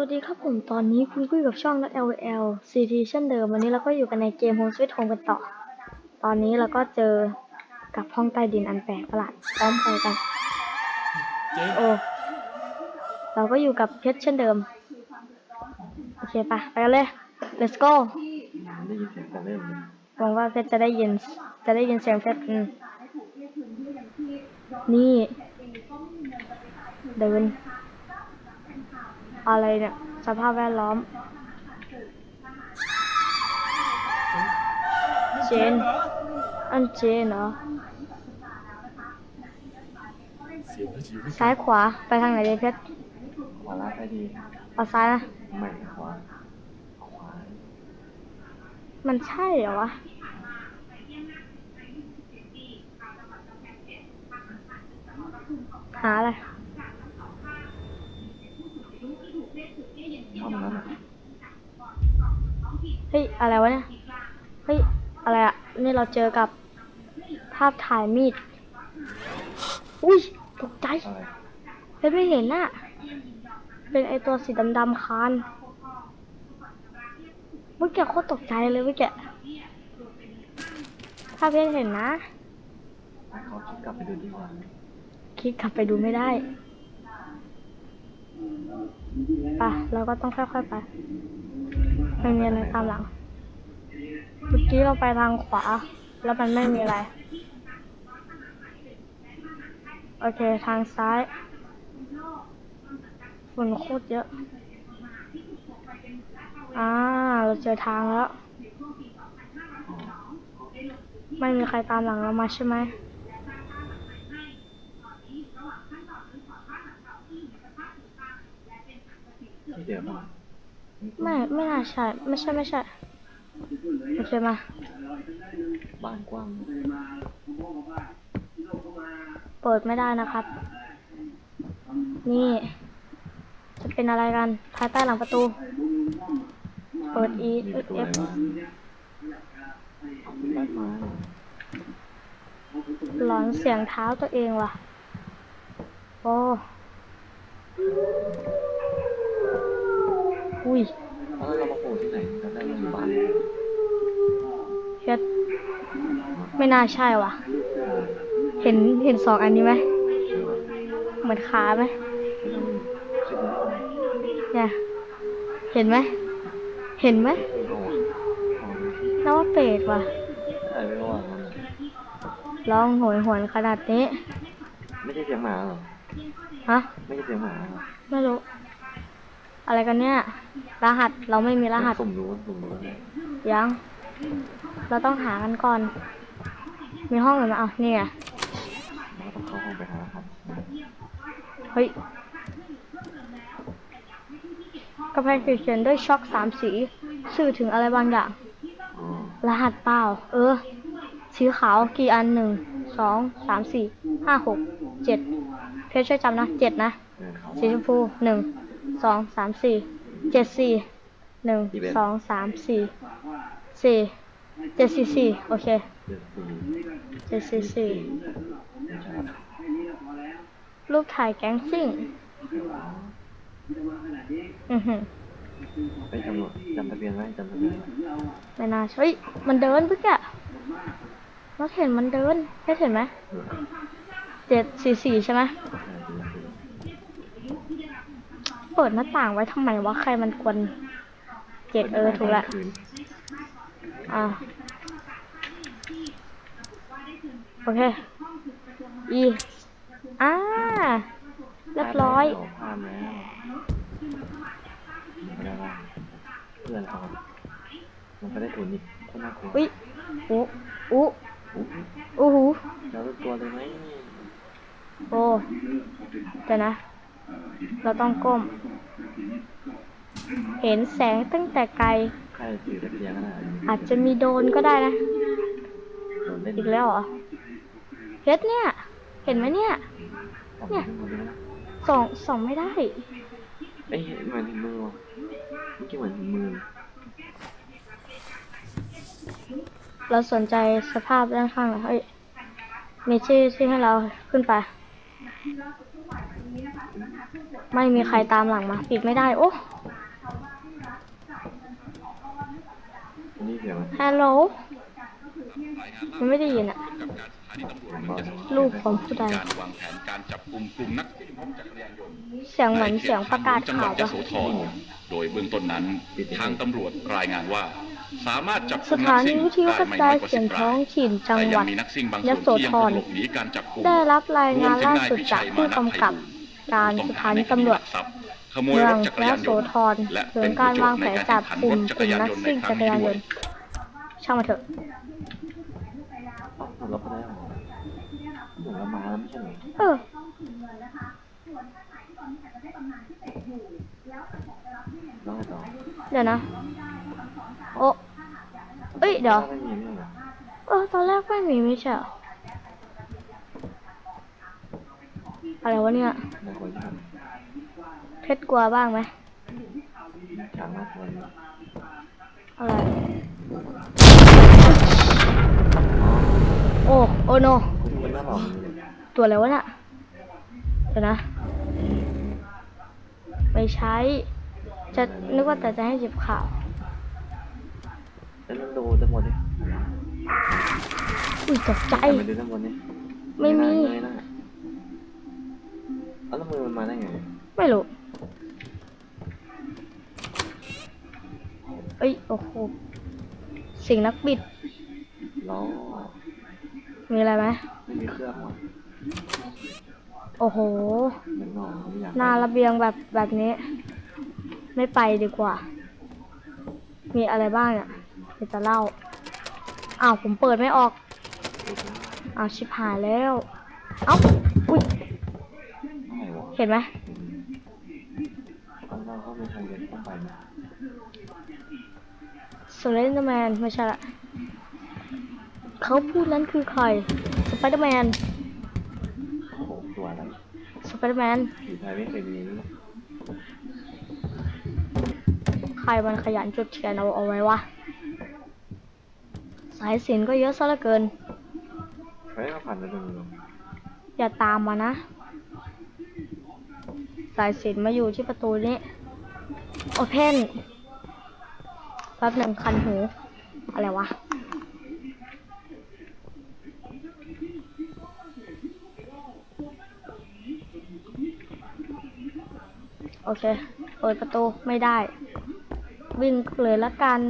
วัสดีครับผมตอนนี้คุณคุยกับช่อง LL CT เช่นเดิม วันนี้เราก็อยู่กันในเกม Home Sweet Home กันต่อ ตอนนี้เราก็เจอกับห้องใต้ดินอันแปลกประหลาดพร้อมไปกันเจ๊โอ้เราก็อยู่กับเพชรเช่นเดิม โอเคปะไปกันเลย let's go ได้ยินเสียงแต่เริ่มเลยหวังว่าเพชรจะได้ยินจะได้ยินเสียงเพชรอืมนี่เดิน อะไรเนี่ย สภาพแวดล้อม เจน อันเจนเหรอ เสียงแล้วชีวิตซ้ายขวา ไปทางไหนดีเพชรขวาล่างได้ดีเอาซ้ายนะ ไม่ขวาขวามันใช่เหรอวะ หาอะไร ห้องนั้นอะ เฮ้ย อะไรวะเนี่ย เฮ้ย อะไรอะนี่เราเจอกับภาพถ่ายมีด อุ้ย ตกใจอะไรเพชรไม่เห็นน่ะ เป็นไอตัวสีดำๆคานเมื่อกี้โคตรตกใจเลยเมื่อกี้ถ้าเพชรเห็นนะให้เขาคิดกลับไปดูดีกว่าคลิกกลับไปดูไม่ได้ไปะเราก็ต้องค่อยๆไป ไม่มีอะไรตามหลังเมื่อกี้เราไปทางขวา แล้วมันไม่มีอะไร โอเคทางซ้ายฝุ่นโคตรเยอะ อ่า เราเจอทางแล้ว ไม่มีใครตามหลังเรามาใช่ไหมที่เดิมอะ ไม่ไม่น่าใช่ไม่ใช่ไม่ใช่โอเคมาบ้านกว้างเปิดไม่ได้นะครับ นี่ จะเป็นอะไรกันภายใต้หลังประตู เปิด E มีประตูอะไร F บ้างบ้านไม้หลอนเสียงเท้าตัวเองว่ะ โอ้ อุ้ยแล้วเรามาโผล่ที่ไหนจำได้เราอยู่บ้านเพชรไม่น่าใช่ว่ะ เห็นเห็นสองอันนี้ไหมเหมือนขาไหมคิดว่าเนี่ยเห็นไหมเห็นไหมโอ้โหเอาดูที่น่าว่าเป็ดว่ะอะไรไม่รู้อะมันร้องโหยหวนขนาดนี้ ไม่ใช่เสียงหมาเหรอ ฮะ ไม่ใช่เสียงหมาเหรอ ไม่รู้ อะไรกันเนี่ย รหัสเราไม่มีรหัสสุ่มรู้สุ่มรู้เลยยัง เราต้องหากันก่อน มีห้องอื่นไหมอะนี่ไงเราต้องเข้าห้องไปหาครับเฮ้ยกระแพงสีเขียนด้วยช็อกสามสี สื่อถึงอะไรบางอย่างอ๋อรหัสเปล่า เออ สีขาวกี่อันหนึ่ง สอง สามสี่ ห้าหก เจ็ด เพชรช่วยจำนะ เจ็ดนะเออเขาสีชมพูหนึ่ง สองสามสี่เจ็ดสี่หนึ่งสองสามสี่สี่เจ็ดสี่สี่โอเคเจ็ดสี่เจ็ดสี่สี่ไม่ใช่รูปถ่ายแก๊งซิ่งอือหือไปจำรวจจำทะเบียนไว้จำทะเบียนไว้ไม่น่าใช่เฮ้ยมันเดินเพิ่งอะเราเห็นมันเดินแค่เห็นไหมเออเจ็ดสี่สี่ใช่ไหมใช่ดีดี เปิดหน้าต่างไว้ทำไมวะ ใครมันกวนเจ็ดเออถูกละคืนอ่าโอเค อี อ่า เรียบร้อยพลาดแล้วไม่ได้ว่าเพื่อนเขามันก็ได้ทุนอีกคนน่ากลัวอุ้ยอู้อู้อุ๊ยอู้หูเรารู้ตัวเลยไหมโอ้เดี๋ยวนะ เราต้องก้ม เห็นแสงตั้งแต่ไกล ใครถือตะเกียงขนาดนี้อาจจะมีโดรนก็ได้นะ โดนเล่นอีกแล้วเหรอเพชรเนี่ย เห็นไหมเนี่ย เนี่ยหมดเลยนะส่องส่องไม่ได้ เอ้ยเหมือนเห็นมือว่ะเมื่อกี้เหมือนเห็นมือเราสนใจสภาพด้านข้างเหรอเฮ้ยมีชื่อชื่อให้เราขึ้นไป ไม่มีใครตามหลังมาปิดไม่ได้ โอ้ฮัลโหลมันไม่ได้ยินอะลูกของผู้ใดกเสียงเหมือนเสียงประกาศข่าวปะโดยเบื้องต้นนั้นทางตำรวจรายงานว่า สามารถจับสถานีวิทยุกระจายเสียงท้องถิ่นจังหวัดยโสธรได้รับรายงานล่าสุดจากผู้กำกับ การสถานีตำรวจขโมยเมืรองถจักรยยานโสยนต์ธรและถึเป็งนการผู้โจวางทย์แผในนการจัแข่บงขันกลุ่รมถจักกรลุ่มยานนักยนต์ในซิ่งครั้จังกรนี้ยานด้วยยนต์ช่างมาเถอะเอาขับรถไปได้หรอเหมือนเรามาแล้วไม่ใช่เหรอเออแล้วไงต่อเดี๋ยวนะ โอ้เอ้ย เดี๋ยวไม่มีไม่มีเหรอเออ ตอนแรกไม่มีไม่ใช่เหรอ อะไรวะเนี่ยในคนที่ทเพชรกลัวบ้างไหมำจากหน้าคนอะไรโอ้โอ้โนคุณคุณน่าบอกเลยตัวอะไรวะน่ะเดี๋ยวนะไม่ใช้ จะนึกว่าแต่จะให้จิบข่าวแล้วลองดูทั้งหมดดิอุ้ยตกใจไปดูทั้งหมดดิไม่ แล้วมือมันมาได้ไงไม่รู้เอ้ยโอ้โหสิ่งนักบิดล้อมีอะไรไหมไม่มีเครื่องวะโอ้โหเหมือนนอนไม่อยากหน้าระเบียงแบบแบบนี้ ไม่ไปดีกว่า มีอะไรบ้างเนี่ยเดี๋ยวจะเล่าอ้าวผมเปิดไม่ออกอ้าวชิบหายแล้ว เอ้าอุ้ยอะไรวะ เห็นไหมต้องเราเข้าไปทางเดินต้องไปนะสเลนเดอร์แมนไม่ใช่ละเขาพูดนั้นคือใคร สไปเดอร์แมนโอ้โหตัวอะไรสไปเดอร์แมนผีไทยไม่เคยมีนี่ใครมันขยันจุดเทียนเอาเอาไว้วะ สายสิญจนก็เยอะซะเหลือเกินเฮ้ยมาผ่านไปตรงนี้อย่าตามมานะ สายสิญจนมาอยู่ที่ประตูนี้โอเพนแป๊บหนึ่งคันหู อะไรวะ โอเค เปิดประตูไม่ได้ วิ่งเลยละกัน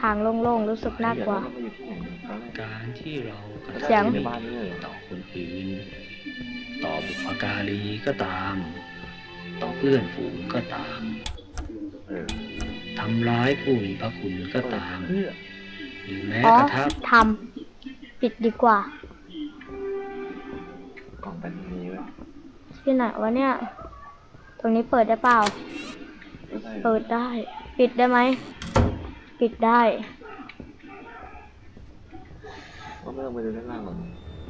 ทางโล่งๆ รู้สึกน่ากลัวเดี๋ยเรามาอยู่ที่ไหนตอนแรกการที่เรากระเสียง ในบ้านนี่เลยต่อคน อื่น ต่อบุพการีก็ตาม ต่อเพื่อนฝูงก็ตามเออทำร้ายผู้มีพระคุณก็ตามเพื่อหรือแม้อ๋อกระทั่งทำปิดดีกว่ากล่องไปตรงนี้เว้ยที่ไหนวะเนี่ย ตรงนี้เปิดได้เปล่าก็ได้เปิดได้ ปิดได้ไหม ปิดได้ก็ไม่ต้องไปดูด้านล่างหรอก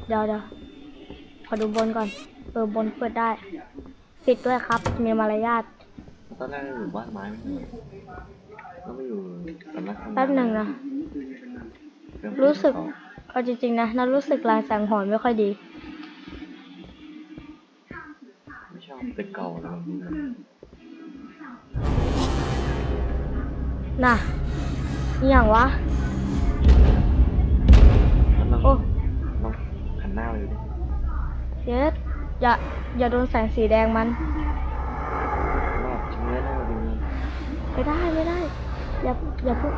เดี๋ยวเดี๋ยวข อดูบนก่อน เออบนเปิดได้ ปิดด้วยครับ มีมารยาทตอนแรกเราอยู่บ้านไม้ไม่ใช่เหรอก็ไม่อยู่สำนักทำงานแป๊บหนึ่งนะเคองรู้สึกเขาเอาจริงๆนะน่ารู้สึกลางสังหรณ์ไม่ค่อยดี ไม่ชอบตึกเก่าอะไรแบบนี้เลยน่ะอหย่างวะแล้วลองโอ้ ลองหันหน้าไปดูดิ เยสอย่า อย่าโดนแสงสีแดงมัน รอบชิ้นเนื้อหน้าดูไม่ได้ไม่ได้ อย่าอย่าพูด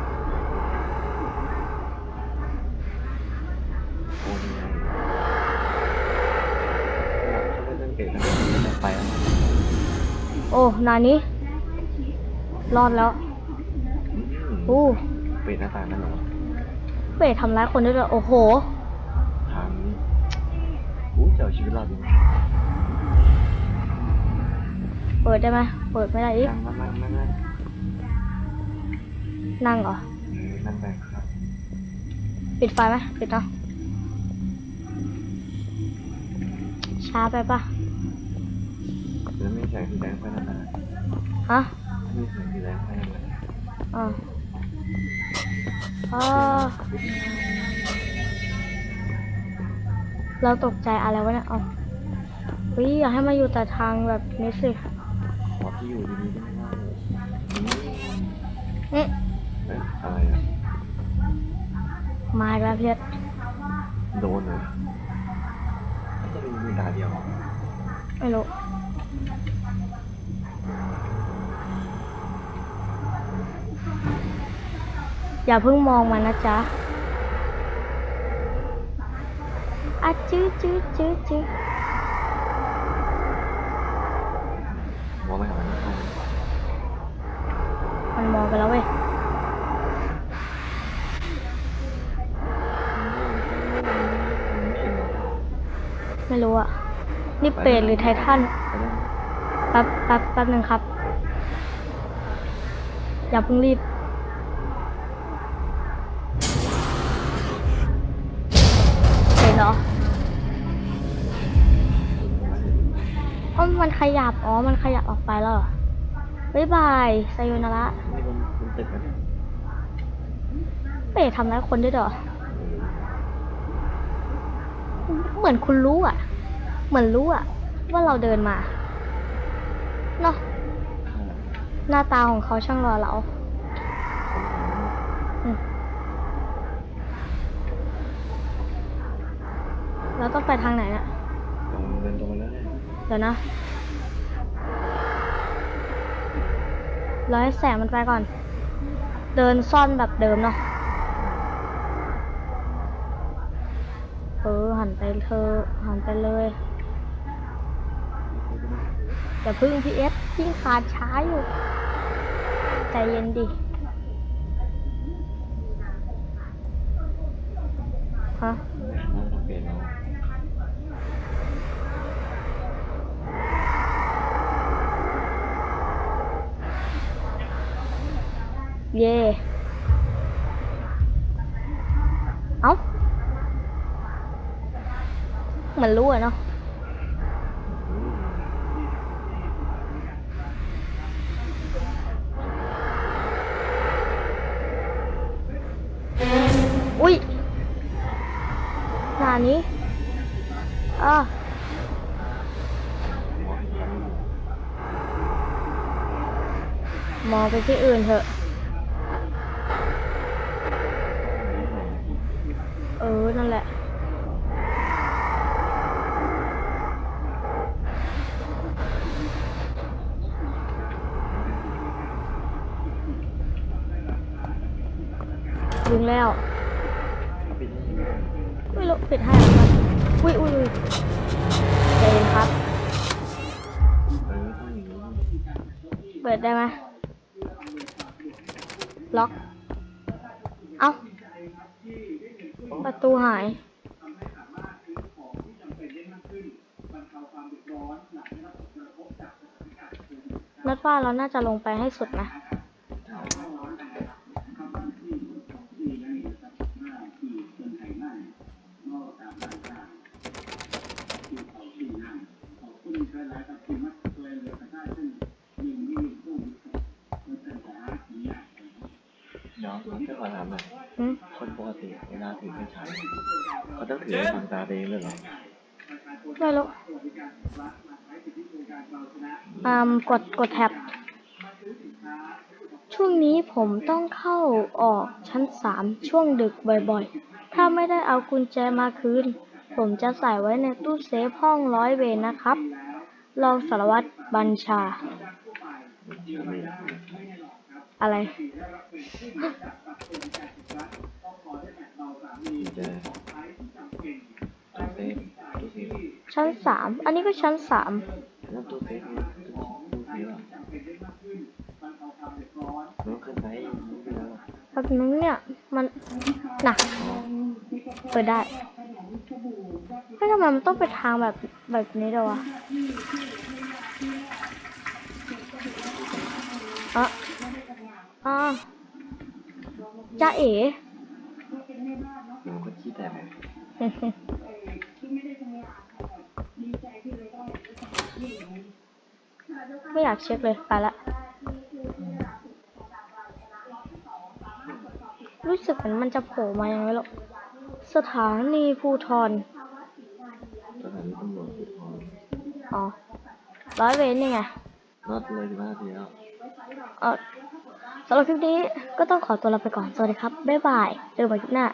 โอ้ยไงเขาไม่ต้องเกะแล้วไม่ต้องไปแล้วโอ้นานี้รอดแล้วอือู้มปิดหน้าต่างนั่นเหรอเวททำร้ายคนได้ด้วยโอ้โหทางนี้ อู้เจ้าชีวิตรอดดีเปิดได้ไหมเปิดไม่ได้อีกนั่งนั่งนั่งนั่งนั่งนั่งเหรอเออนั่งไปครับปิดไฟไหมปิดเนาะช้าไปปะแล้วไม่มีแสงสีแดงไฟหน้าต่างฮะไม่มีแสงสีแดงไฟหน้าต่างอ่าอ่า เราตกใจอะไรวะเนี่ยเอาวิอยากให้มาอยู่แต่ทางแบบนี้สิขอที่อยู่ดีๆได้ไหมว่าอืมอืมเอ๊ะอะไรอะมาอีกแล้วเพชรโดนเหรอไม่จะมีมือตาเดียวเหรอไม่รู้อย่าเพิ่งมองมันนะจ๊ะ อะจื้อจื้อจื้อจื้อมองไม่เห็นมันเข้าเลยมันมองไปแล้วเว้ยมันไม่เห็นหรอกไม่รู้อะนี่เปรตหรือไททันไปได้ไหมแป๊บแป๊บแป๊บหนึ่งครับ อย่าเพิ่งรีบเห็นเหรอ มันขยับ อ๋อ มันขยับออกไปแล้วเหรอบ๊ายบายไซโยนาระนี่มันมันตึกนะเป๋ทำร้ายคนด้วยเหรอ เหมือนคุณรู้อะ เหมือนรู้อะ ว่าเราเดินมา เนาะข้างหน้าตาของเขาช่างรอเราผมเห็นอืมเราต้องไปทางไหนเนี่ยตรงเดินตรงมาแล้ว เดี๋ยวนะรอให้แสงมันไปก่อน เดินซ่อนแบบเดิมเนาะเออหันไปเธอหันไปเลยอย่าพึ่งพีเอสยิ่งขาดช้าอยู่ ใจเย็นดิฮะเปลี่ยนแล้ว เย่เอ้ามือนรู้อะเนาะอุ้ยหนานี้อะมองเห็นมันมองไปที่อื่นเถอะ เออ นั่นแหละ ดึงแล้วเอาปิดให้ไม่รู้ปิดให้แล้วกันอุ้ยอุ้ยอุ้ยใจเย็นครับเออต้องอย่างนี้เปิดได้ไหมล็อก เอ้า ประตูหายนัดว่าเราน่าจะลงไปให้สุดนะ เดี๋ยวผมจะขอถามหน่อย อืม คนปกติเวลาถือไฟฉายเขาต้อง ถือบังตาตัวเองเลยเหรอไม่รู้อ่ามกดกดแท็บช่วงนี้ผมต้องเข้าออกชั้นสามช่วงดึกบ่อยๆ ถ้าไม่ได้เอากุญแจมาคืน ผมจะใส่ไว้ในตู้เซฟห้องร้อยเวรนะครับ รองสารวัตรบัญชาไม่อะไร เจอตู้เซฟตู้เซฟ ชั้นสาม อันนี้ก็ชั้นสามแล้วตู้เซฟเนี่ยตู้เซฟอะมันขึ้นไปไม่เป็นไรหรอกแป๊บนึงเนี่ย มันน่ะ เปิดได้ไม่ทำไมมันต้องไปทางแบบแบบนี้ด้วยวะอะอะจ้าเอ๋มันก็ขี้แตกไง ไม่ อยากเช็คเลยไปละ รู้สึกเหมือนมันจะโผล่มายังไงไม่รู้สถานีภูทรสถานีตำรวจภูธรอ๋อร้อยเวรนี่ไงนัดเลยสิบห้านาทีแล้วเออสำหรับคลิปนี้ก็ต้องขอตัวลาไปก่อน สวัสดีครับ บ๊ายบาย เจอกันใหม่คลิปหน้า